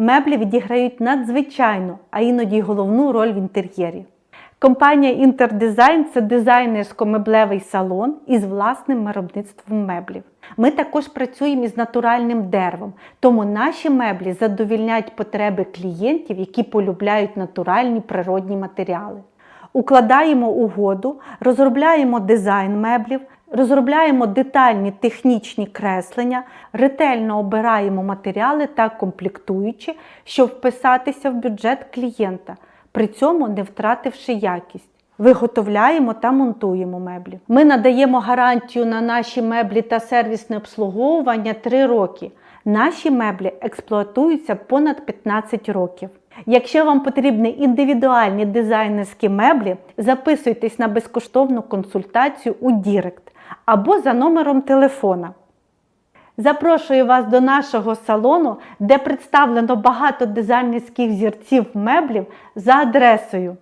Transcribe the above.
Меблі відіграють надзвичайну, а іноді головну роль в інтер'єрі. Компанія Інтердизайн це дизайнерсько-меблевий салон із власним виробництвом меблів. Ми також працюємо із натуральним деревом, тому наші меблі задовільняють потреби клієнтів, які полюбляють натуральні природні матеріали. Укладаємо угоду, розробляємо дизайн меблів, розробляємо детальні технічні креслення, ретельно обираємо матеріали та комплектуючі, щоб вписатися в бюджет клієнта, при цьому не втративши якість. Виготовляємо та монтуємо меблі. Ми надаємо гарантію на наші меблі та сервісне обслуговування 3 роки. Наші меблі експлуатуються понад 15 років. Якщо вам потрібні індивідуальні дизайнерські меблі, записуйтесь на безкоштовну консультацію у Дірект або за номером телефона. Запрошую вас до нашого салону, де представлено багато дизайнерських зірців меблів за адресою